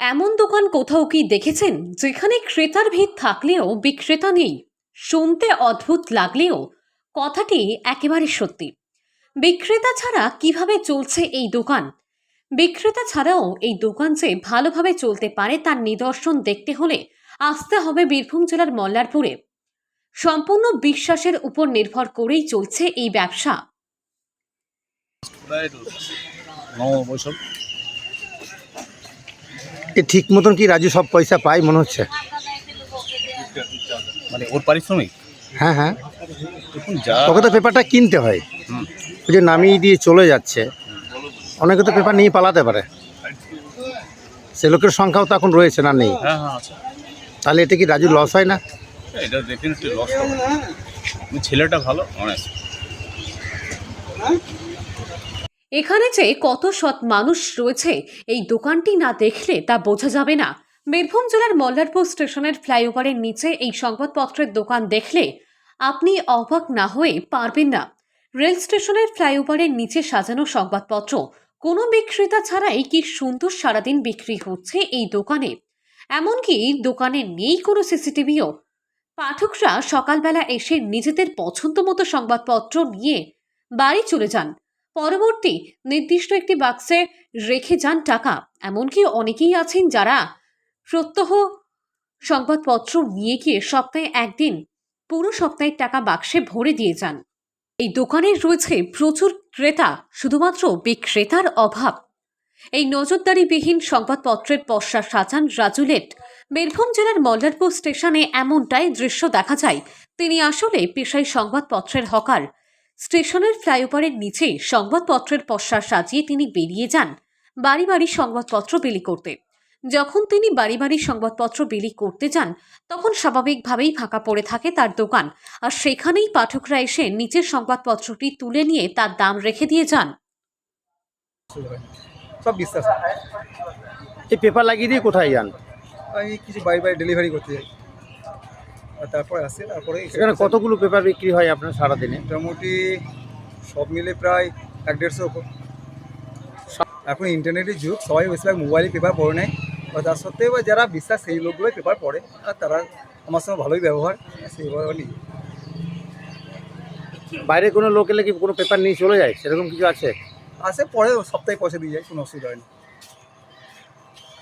এমন দোকান কোথাও কি দেখেছেন যেখানে ক্রেতার ভিড় থাকলেও বিক্রেতা নেই? শুনতে অদ্ভুত লাগলেও কথাটি একেবারে সত্যি। বিক্রেতা ছাড়া কীভাবে চলছে এই দোকান? বিক্রেতা ছাড়াও এই দোকান যে ভালোভাবে চলতে পারে তার নিদর্শন দেখতে হলে আসতে হবে বীরভূম জেলার মল্লারপুরে। সম্পূর্ণ বিশ্বাসের উপর নির্ভর করেই চলছে এই ব্যবসা। এ ঠিক মতন কি রাজু সব পয়সা পায় মনে হচ্ছে? মানে ওর পারিশ্রমিক? হ্যাঁ হ্যাঁ। তোকে তো পেপারটা কিনতে হয়। ওই যে নামিয়ে দিয়ে চলে যাচ্ছে। অনেকে তো পেপার নিয়ে পালাতে পারে। সে লোকের সংখ্যাও তো এখন রয়েছে না নেই। হ্যাঁ হ্যাঁ তাহলে এটা কি রাজু লস হয় না? এটা ডেফিনেটলি লস হবে। ছেলেটা ভালো অনেস্ট এখানে যে কত সৎ মানুষ রয়েছে, এই দোকানটি না দেখলে তা বোঝা যাবে না। বীরভূম জেলার মল্লারপুর স্টেশনের ফ্লাইওভারের নিচে এই সংবাদপত্রের দোকান দেখলে আপনি অবাক না হয়ে পারবেন না। রেল স্টেশনের ফ্লাইওভারের নিচে সাজানো সংবাদপত্র, কোনো বিক্রেতা ছাড়াই কি সুন্দর সারাদিন বিক্রি হচ্ছে এই দোকানে? এমনকি দোকানে নেই কোনো সিসিটিভিও? পাঠকরা সকালবেলা এসে নিজেদের পছন্দ মতো সংবাদপত্র নিয়ে বাড়ি চলে যান। পরবর্তী নির্দিষ্ট একটি বাক্সে রেখে যান টাকা। এমনকি অনেকেই আছেন যারা প্রত্যহ সংবাদপত্র নিয়ে গিয়ে সপ্তাহে একদিন, পুরো সপ্তাহের টাকা বাক্সে ভরে দিয়ে যান। এই দোকানে রয়েছে প্রচুর ক্রেতা, শুধুমাত্র বিক্রেতার অভাব। এই নজরদারিবিহীন সংবাদপত্রের পশ্চা সাজান রাজুলেট, বীরভূম জেলার মল্লারপুর স্টেশনে এমনটাই দৃশ্য দেখা যায়। তিনি আসলে পেশায় সংবাদপত্রের হকার। স্টেশনের ফ্লাইওভারের নিচে সংবাদপত্রের পশ্চা সাজিয়ে তিনি বেরিয়ে যান বাড়ি বাড়ি সংবাদপত্র বিলি করতে। যখন তিনি বাড়ি বাড়ি সংবাদপত্র বিলি করতে যান তখন স্বাভাবিকভাবেই ফাঁকা পড়ে থাকে তার দোকান আর সেখানেই পাঠকরা এসে নিচের সংবাদপত্রটি তুলে নিয়ে তার দাম রেখে দিয়ে যান। সব বিশ্বাস এই পেপার লাগিয়ে দিয়ে কোথায় যান? আমি কিছু বাড়ি বাড়ি ডেলিভারি করতে যাই। তারপরে আসে তারপরে এখানে কতগুলো পেপার বিক্রি হয় আপনার সারাদিনে? মোটামুটি সব মিলে প্রায় এক দেড়শো এখন ইন্টারনেটের যুগ সবাই বেশিরভাগ মোবাইলে পেপার পড়ে নেয়। আর তার সত্ত্বেও যারা বিশ্বাস সেই লোকগুলোই পেপার পড়ে আর তারা আমার সঙ্গে ভালোই ব্যবহার সেইভাবে নিই বাইরে কোনো লোক এলে কি কোনো পেপার নিয়ে চলে যায়? সেরকম কিছু আছে? আসে পরে সপ্তাহে পয়সা দিয়ে যায় কোনো অসুবিধা হয় না।